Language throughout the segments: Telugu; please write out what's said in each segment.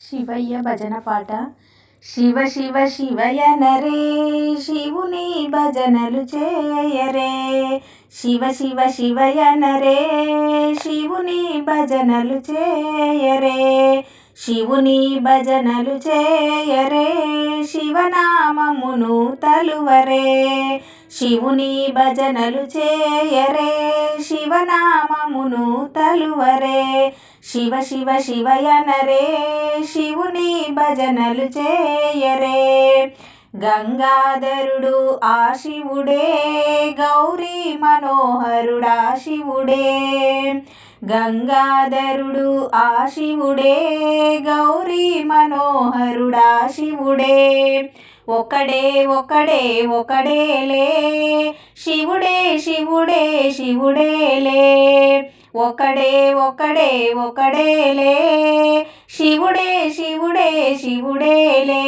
శివయ్య భజన పాట. శివ శివ శివయనరే శివుని భజనలు చేయరే. శివ శివ శివయనరే శివుని భజనలు చేయరే. శివుని భజనలు చేయరే శివనామమును తలువరే. శివుని భజనలు చేయరే శివనామమును తలువరే శివ శివ శివయనరే శివుని భజనలు చేయరే. గంగాధరుడు ఆ శివుడే గౌరీ మనోహరుడా శివుడే. గంగాధరుడు ఆ శివుడే గౌరీ మనోహరుడా శివుడే. ఒకడే ఒకడే ఒకడేలే. శివుడే శివుడే శివుడేలే. ఒకడే ఒకడే ఒకడేలే. శివుడే శివుడే శివుడేలే.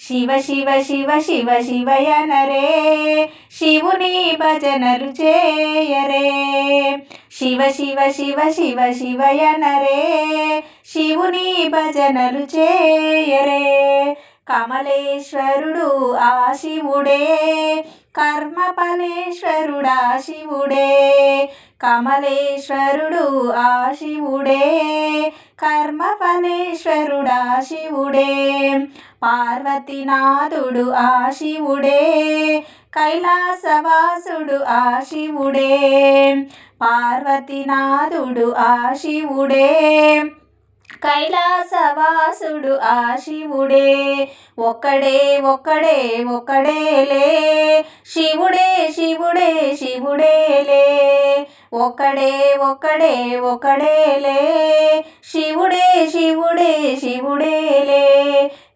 శివ శివ శివ శివ శివయనరే శివుని భజనలు చేయరే. శివ శివ శివ శివ శివయనరే శివుని భజనలు చేయరే. కమలేశ్వరుడు ఆ శివుడే కర్మఫలేశ్వరుడా శివుడే. కమలేశ్వరుడు ఆ శివుడే కర్మఫలేశ్వరుడా శివుడే. పార్వతీనాథుడు ఆ శివుడే కైలాసవాసుడు ఆ శివుడే. పార్వతీనాథుడు ఆ శివుడే. కైలాసవాసుడు ఆ శివుడే. ఒక్కడే ఒక్కడే ఒక్కడేలే శివుడే శివుడే శివుడేలే ఒకడే ఒకడే ఒకడేలే శివుడే శివుడే శివుడేలే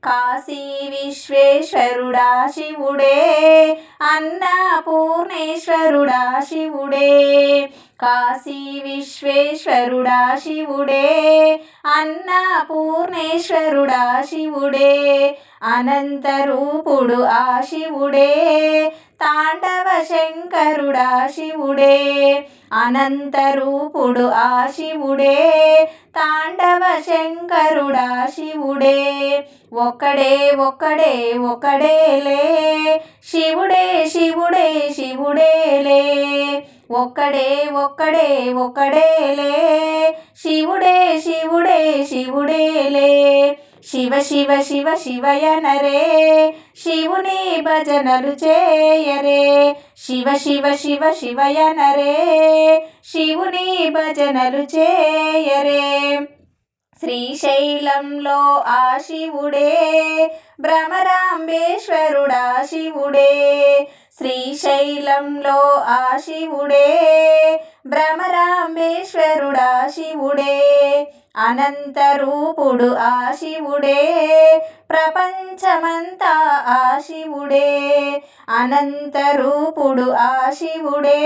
కాశీ విశ్వేశ్వరుడా శివుడే అన్నపూర్ణేశ్వరుడా శివుడే. కాశీ విశ్వేశ్వరుడా శివుడే అన్నపూర్ణేశ్వరుడా శివుడే. అనంతరూపుడు ఆ శివుడే తాండవ శంకరుడా శివుడే. అనంతరూపుడు ఆ శివుడే తాండవ శంకరుడా శివుడే. ఒక్కడే ఒక్కడే ఒక్కడేలే శివుడే శివుడే శివుడేలే ఒక్కడే ఒక్కడే ఒక్కడేలే శివుడే శివుడే శివుడేలే శివ శివ శివ శివయనరే శివుని భజనలు చేయరే. శివ శివ శివ శివయనరే శివుని భజనలు చేయరే. శ్రీశైలంలో ఆ శివుడే భ్రమరాంబేశ్వరుడా శివుడే. శ్రీశైలంలో ఆ శివుడే భ్రమరాంబేశ్వరుడా శివుడే. అనంతరూపుడు ఆ శివుడే ప్రపంచమంతా ఆ శివుడే. అనంతరూపుడు ఆ శివుడే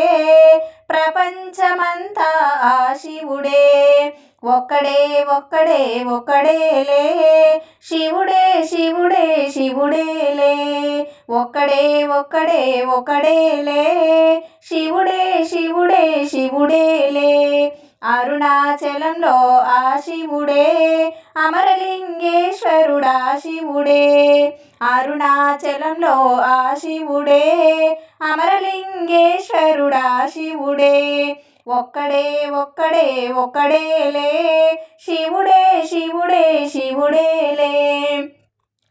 ప్రపంచమంతా ఆ శివుడే. ఒక్కడే ఒక్కడే ఒక్కడేలే శివుడే శివుడే శివుడేలే ఒక్కడే ఒక్కడే ఒక్కడేలే శివుడే శివుడే శివుడేలే అరుణాచలంలో ఆ శివుడే అమరలింగేశ్వరుడా శివుడే. అరుణాచలంలో ఆ శివుడే అమరలింగేశ్వరుడా శివుడే. ఒక్కడే ఒక్కడే ఒక్కడేలే శివుడే శివుడే శివుడేలే.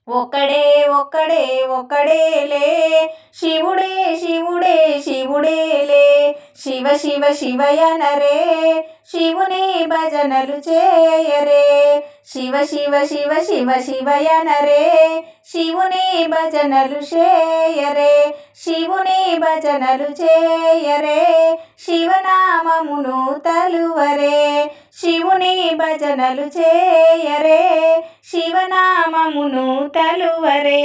ఒక్కడే ఒక్కడే ఒక్కడేలే శివుడే శివుడే శివుడేలే. శివ శివ శివయనరే శివుని భజనలు చేయరే. శివ శివ శివ శివ శివయనరే శివుని భజనలు చేయరే. శివుని భజనలు చేయరే. శివనామమును తలువరే. శివుని భజనలు చేయరే. శివనామమును తలువరే.